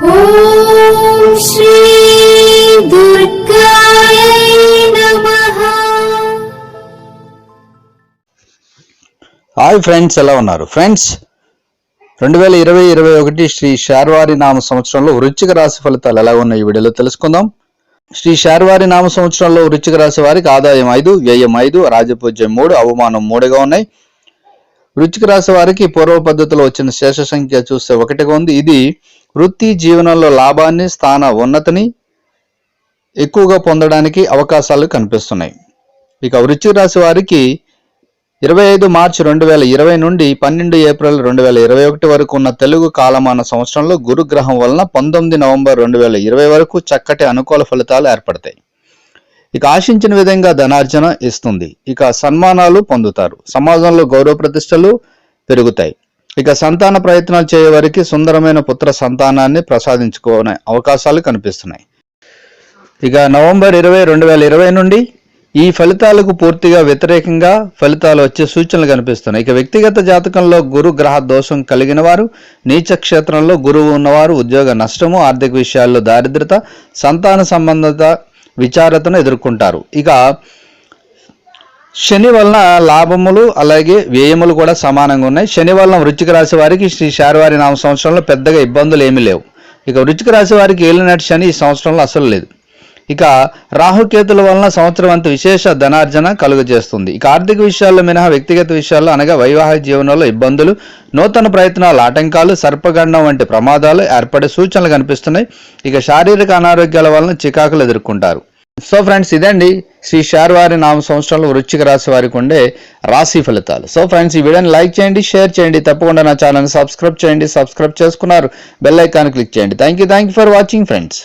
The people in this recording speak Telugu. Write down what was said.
హాయ్ ఫ్రెండ్స్ ఎలా ఉన్నారు? ఫ్రెండ్స్ రెండు వేల ఇరవై ఇరవై ఒకటి శ్రీ శార్వారి నామ సంవత్సరంలో వృచ్చిక రాశి ఫలితాలు ఎలా ఉన్నాయి ఈ వీడియోలో తెలుసుకుందాం. శ్రీ శార్వారి నామ సంవత్సరంలో వృచ్చిక రాశి వారికి ఆదాయం ఐదు వ్యయం ఐదు రాజపూజ్యం మూడు అవమానం మూడుగా ఉన్నాయి. వృచ్చిక రాశి వారికి పూర్వ పద్ధతిలో వచ్చిన శేష సంఖ్య చూస్తే ఒకటిగా ఉంది. ఇది వృత్తి జీవనంలో లాభాన్ని స్థాన ఉన్నతిని ఎక్కువగా పొందడానికి అవకాశాలు కనిపిస్తున్నాయి. ఇక వృశ్చిక రాశి వారికి ఇరవై ఐదు మార్చి రెండు వేల ఇరవై నుండి పన్నెండు ఏప్రిల్ రెండు వేల ఇరవై ఒకటి వరకు ఉన్న తెలుగు కాలమాన సంవత్సరంలో గురుగ్రహం వలన పంతొమ్మిది నవంబర్ రెండు వేల ఇరవై వరకు చక్కటి అనుకూల ఫలితాలు ఏర్పడతాయి. ఇక ఆశించిన విధంగా ధనార్జన ఇస్తుంది. ఇక సన్మానాలు పొందుతారు. సమాజంలో గౌరవ ప్రతిష్టలు పెరుగుతాయి. ఇక సంతాన ప్రయత్నాలు చేయవారికి సుందరమైన పుత్ర సంతానాన్ని ప్రసాదించుకునే అవకాశాలు కనిపిస్తున్నాయి. ఇక నవంబర్ ఇరవై రెండు వేల ఇరవై నుండి ఈ ఫలితాలకు పూర్తిగా వ్యతిరేకంగా ఫలితాలు వచ్చే సూచనలు కనిపిస్తున్నాయి. ఇక వ్యక్తిగత జాతకంలో గురు గ్రహ దోషం కలిగిన వారు నీచ క్షేత్రంలో గురువు ఉన్నవారు ఉద్యోగ నష్టము ఆర్థిక విషయాల్లో దారిద్రత సంతాన సంబంధిత విచారతను ఎదుర్కొంటారు. ఇక శని వలన లాభములు అలాగే వ్యయములు కూడా సమానంగా ఉన్నాయి. శని వలన వృచ్చిక రాశి వారికి శ్రీ శారవారి నామ సంవత్సరంలో పెద్దగా ఇబ్బందులు ఏమీ లేవు. ఇక వృచ్చిక రాశి వారికి ఏలినటి శని ఈ సంవత్సరంలో అసలు లేదు. ఇక రాహుకేతుల వలన సంవత్సరం అంత విశేష ధనార్జన కలుగజేస్తుంది. ఇక ఆర్థిక విషయాల్లో మినహా వ్యక్తిగత విషయాల్లో అనగా వైవాహిక జీవనంలో ఇబ్బందులు నూతన ప్రయత్నాలు ఆటంకాలు సర్పగండం వంటి ప్రమాదాలు ఏర్పడే సూచనలు కనిపిస్తున్నాయి. ఇక శారీరక అనారోగ్యాల వలన చికాకులు ఎదుర్కొంటారు. సో ఫ్రెండ్స్ ఇదండి శ్రీ శార్వారి నామ సంవత్సరంలో వృచ్చిక రాశి వారికి ఉండే రాశి ఫలితాలు. సో ఫ్రెండ్స్ ఈ వీడియోని లైక్ చేయండి షేర్ చేయండి తప్పకుండా నా ఛానల్ని సబ్స్క్రైబ్ చేయండి సబ్స్క్రైబ్ చేసుకున్నారు బెల్ ఐకాన్ క్లిక్ చేయండి. Thank you thank you for watching friends